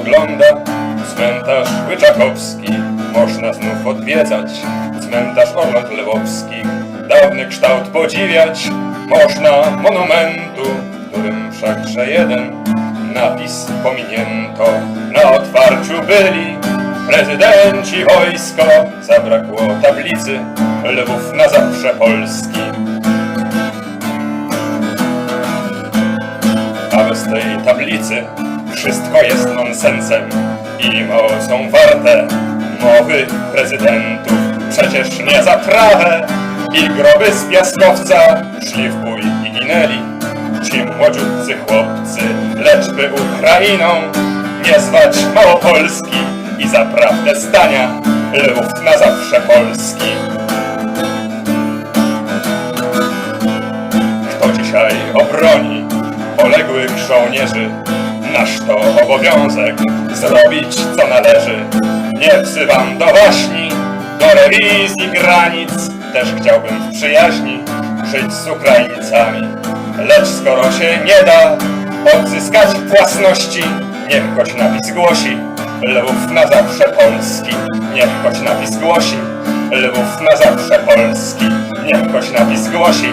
ogląda. Cmentarz Łyczakowski można znów odwiedzać. Cmentarz Orląt Lwowskich dawny kształt podziwiać. Można monumentu, którym wszakże jeden napis pominięto. Na otwarciu byli prezydenci wojsko. Zabrakło tablicy Lwów na zawsze Polski. A bez tej tablicy wszystko jest nonsensem i mało są warte mowy prezydentów. Przecież nie za trawę i groby z piaskowca szli w bój i ginęli ci młodziutcy chłopcy, lecz by Ukrainą nie zwać Małopolski i za prawdę stania Lwów na zawsze Polski. Kto dzisiaj obroni poległych żołnierzy? Nasz to obowiązek zrobić co należy. Nie wzywam do waśni, do rewizji granic. Też chciałbym w przyjaźni żyć z Ukraińcami. Lecz skoro się nie da odzyskać własności, niech choć napis głosi Lwów na zawsze Polski. Niech choć napis głosi Lwów na zawsze Polski. Niech choć napis głosi